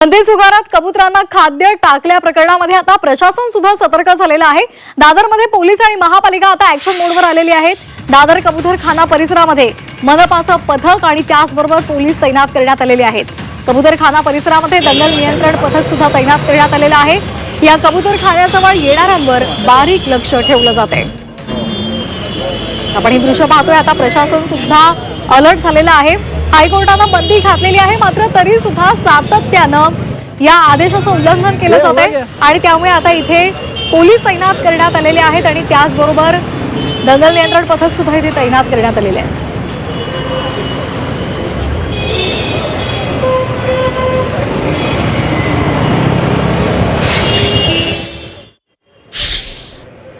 नंदी उगारात कबुतरांना खाद्य टाकल्या प्रकरणामध्ये आता प्रशासन सुद्धा सतर्क झालेलं आहे. दादरमध्ये पोलीस आणि महापालिका आता ऍक्शन मोडवर आलेली आहेत. दादर कबुतरखाना परिसरामध्ये मनपाचं पथक आणि त्याचबरोबर पोलीस तैनात करण्यात आलेले आहेत. कबुतरखाना परिसरामध्ये दंगल नियंत्रण पथक सुद्धा तैनात करण्यात आलेलं आहे. या कबुतरखान्याजवळ येणाऱ्यांवर बारीक लक्ष ठेवलं जात आहे आपण हे दृश्य पाहतोय. आता प्रशासन सुद्धा अलर्ट झालेलं आहे. हायकोर्टानं बंदी घातलेली आहे मात्र तरी सुद्धा सातत्यानं या आदेशाचं उल्लंघन केलं जात आहे आणि त्यामुळे आता इथे पोलीस तैनात करण्यात आलेले आहेत आणि त्याचबरोबर दंगल नियंत्रण पथक सुद्धा इथे तैनात करण्यात आलेले आहे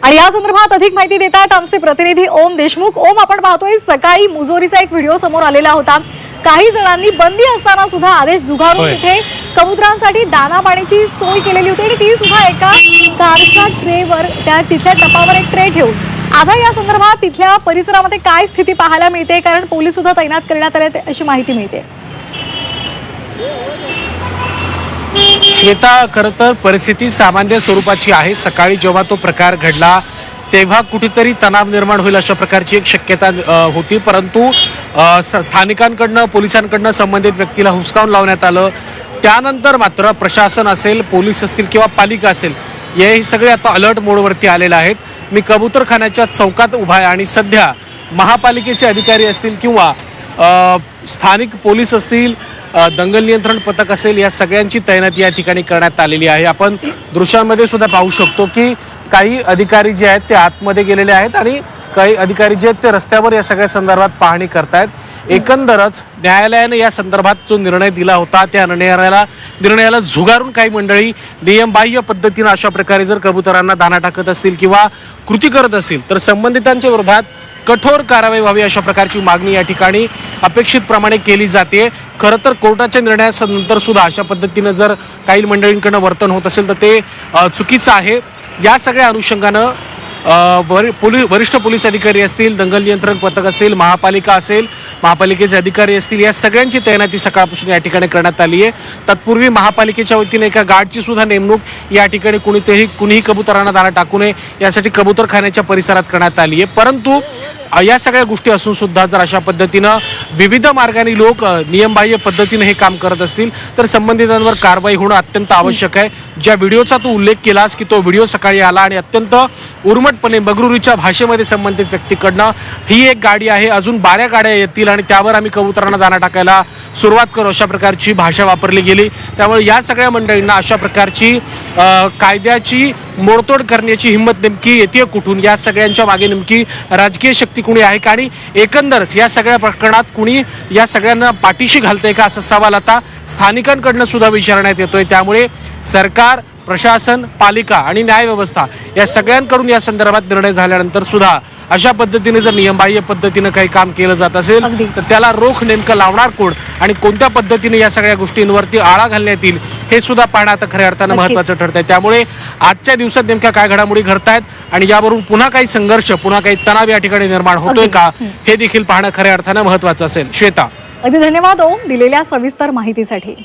आणि या संदर्भात अधिक माहिती देत आहेत आमचे प्रतिनिधी ओम देशमुख. ओम आपण पाहतोय सकाळी मुजोरीचा एक व्हिडिओ समोर आलेला होता. काही जणांनी बंदी असताना सुद्धा आदेश झुगारून. तिथे कबुतरांसाठी दाना पाण्याची सोय केलेली होती आणि ती सुद्धा एका कारच्या ट्रेवर त्या तिथल्या टपावर एक ट्रे ठेवून. आता या संदर्भात तिथल्या परिसरामध्ये काय स्थिती पाहायला मिळते? कारण पोलीस सुद्धा तैनात करण्यात आले अशी माहिती मिळते. श्वेता खरं तर परिस्थिती सामान्य स्वरूपाची आहे. सकाळी जेव्हा तो प्रकार घडला तेव्हा कुठेतरी तणाव निर्माण होईल अशा प्रकारची एक शक्यता होती. परंतु स्थानिकांकडनं पोलिसांकडनं संबंधित व्यक्तीला हुसकावून लावण्यात आलं. त्यानंतर मात्र प्रशासन असेल पोलीस असतील किंवा पालिका असेल हे सगळे आता अलर्ट मोडवरती आलेले आहेत. मी कबूतरखान्याच्या चौकात उभा आहे आणि सध्या महापालिकेचे अधिकारी असतील किंवा स्थानिक पोलीस असतील दंगल नियंत्रण पथक असेल या सगळ्यांची तैनाती या ठिकाणी करण्यात आलेली आहे. आपण दृश्यांमध्ये सुद्धा पाहू शकतो की काही अधिकारी जे आहेत ते आतमध्ये गेलेले आहेत आणि काही अधिकारी जे आहेत ते रस्त्यावर या सगळ्या संदर्भात पाहणी करतायत. एकंदरच न्यायालयाने या संदर्भात जो निर्णय दिला होता त्या निर्णयाला निर्णयाला झुगारून काही मंडळी नियमबाह्य पद्धतीनं अशा प्रकारे जर कबुतरांना दाना टाकत असतील किंवा कृती करत असतील तर संबंधितांच्या विरोधात कठोर कारवाई व्हावी अशा प्रकारची मागणी या ठिकाणी अपेक्षितप्रमाणे केली जाते. खरं तर कोर्टाच्या निर्णयानंतर सुद्धा अशा पद्धतीनं जर काही मंडळींकडनं वर्तन होत असेल तर ते चुकीचं आहे. या सगळ्या अनुषंगानं अ, वरि पोलीस वरिष्ठ पोलीस अधिकारी असतील दंगल नियंत्रण पथक असेल महापालिका असेल महापालिकेचे अधिकारी असतील या सगळ्यांची तैनाती सकाळपासून या ठिकाणी करण्यात आली आहे. तत्पूर्वी महापालिकेच्या वतीने एका गार्डची सुद्धा नेमणूक या ठिकाणी कुणीतरी कुणीही कबुतरांना दाना टाकू नये यासाठी कबूतरखान्याच्या परिसरात करण्यात आली आहे. परंतु या सगळ्या गोष्टी असून सुद्धा जर अशा पद्धतीनं विविध मार्गाने लोक नियमबाह्य पद्धतीने हे काम करत असतील तर संबंधितांवर कारवाई होणं अत्यंत आवश्यक आहे. ज्या व्हिडिओचा तू उल्लेख केलास की तो व्हिडिओ सकाळी आला आणि अत्यंत उर्मटपणे बगरुरीच्या भाषेमध्ये संबंधित व्यक्तीकडनं ही एक गाडी आहे अजून बाऱ्या गाड्या येतील आणि त्यावर आम्ही कबुतरांना दाना टाकायला सुरुवात करू अशा प्रकारची भाषा वापरली गेली. त्यामुळे या सगळ्या मंडळींना अशा प्रकारची कायद्याची मोडतोड करण्याची हिंमत नेमकी येते कुठून? या सगळ्यांच्या मागे नेमकी राजकीय शक्ती कुणी आहे? का आणि एकंदरच या सगळ्या प्रकरणात कुणी या सगळ्यांना पाठीशी घालतंय का? असा सवाल आता स्थानिकांकडनं सुद्धा विचारण्यात येतोय. त्यामुळे सरकार प्रशासन पालिका आणि न्यायव्यवस्था या सगळ्यांकडून या संदर्भात निर्णय झाल्यानंतर सुद्धा अशा पद्धतीने जर नियमबाह्य पद्धतीनं काही काम केलं जात असेल. तर त्याला रोख नेमकं लावणार कोण आणि कोणत्या पद्धतीने या सगळ्या गोष्टींवरती आळा घालण्यात येईल हे सुद्धा पाहणं आता खऱ्या अर्थानं. महत्वाचं ठरतंय त्यामुळे आजच्या दिवसात नेमक्या काय घडामोडी घडतायत आणि यावरून पुन्हा काही संघर्ष पुन्हा काही तणाव या ठिकाणी निर्माण होतोय. का हे देखील पाहणं खऱ्या अर्थानं महत्वाचं असेल श्वेता अगदी धन्यवाद ओम दिलेल्या सविस्तर माहितीसाठी